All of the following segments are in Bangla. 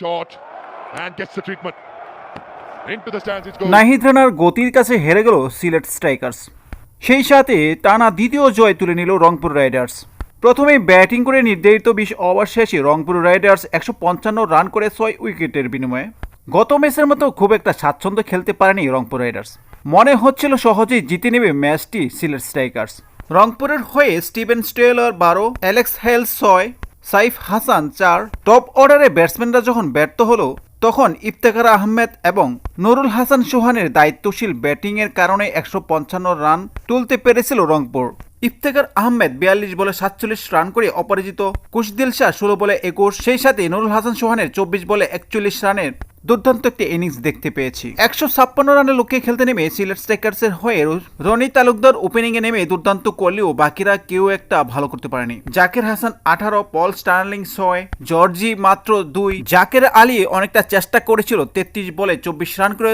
shot and gets the treatment. Into the stands. Nahid রানার গতির কাছে হেরে গেল সিলেট স্ট্রাইকার্স। সেই সাথে টানা দ্বিতীয় জয় তুলে নিল রংপুর রাইডার্স। প্রথমে ব্যাটিং করে নির্ধারিত বিশ ওভার শেষে রংপুর রাইডার্স একশো পঞ্চান্ন রান করে ছয় উইকেটের বিনিময়ে। গত ম্যাচের মতো খুব একটা স্বাচ্ছন্দ্য খেলতে পারেনি রংপুর রাইডার্স। মনে হচ্ছিল সহজেই জিতে নেবে ম্যাচটি সিলেট স্ট্রাইকার্স। রংপুরের হয়ে স্টিভেন স্টেলার বারো, অ্যালেক্স হেলস ছয় সাইফ হাসান চার টপ অর্ডারে ব্যাটসম্যানরা যখন ব্যর্থ হলো, তখন ইফতেখার আহমেদ এবং নুরুল হাসান সোহানের দায়িত্বশীল ব্যাটিংয়ের কারণে একশো পঞ্চান্ন রান তুলতে পেরেছিল রংপুর। ইফতেখার আহমেদ বিয়াল্লিশ বলে সাতচল্লিশ রান করে অপরাজিত। কুশদিল শাহ ষোলো বলে একুশ, সেই সাথে নুরুল হাসান সোহানের চব্বিশ বলে একচল্লিশ রানের দুর্দান্ত একটি ইনিংস দেখতে পেয়েছি। একশো ছাপ্পান্ন রানের লক্ষ্যে খেলতে নেমে সিলেট স্ট্রাইকার্সের হয়ে রনি তালুকদার ওপেনিংয়ে নেমে দুর্দান্ত করলেও বাকিরা কেউ একটা ভালো করতে পারেনি। জাকির হাসান আঠারো, পল স্টার্লিং ছয়, জর্জি মাত্র দুই। জাকের আলী অনেকটা চেষ্টা করেছিল, তেত্রিশ বলে চব্বিশ রান করে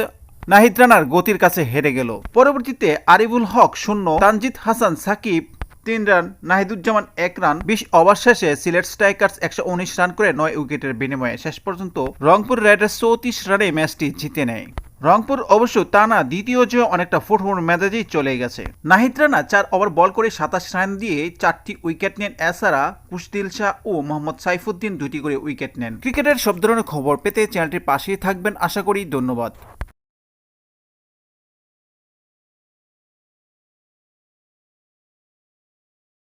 নাহিদ রানার গতির কাছে হেরে গেল। পরবর্তীতে আরিবুল হক শূন্য, তানজিদ হাসান সাকিব তিন রান, নাহিদুজ্জামান এক রান, বিশ ওভার শেষে সিলেট স্ট্রাইকার্স একশো উনিশ রান করে নয় উইকেটের বিনিময়ে শেষ পর্যন্ত রংপুর রাইডার্স চৌত্রিশ রানে ম্যাচটি জিতে নেয়। রংপুর অবশ্য টানা দ্বিতীয় জয় অনেকটা ফুটবল মেজাজেই চলে গেছে। নাহিদ রানা চার ওভার বল করে সাতাশ রান দিয়ে চারটি উইকেট নেন এছাড়া কুশদিল শাহ ও মোহাম্মদ সাইফুদ্দিন দুটি করে উইকেট নেন। ক্রিকেটের সব ধরনের খবর পেতে চ্যানেলটির পাশেই থাকবেন। আশা করি ধন্যবাদ।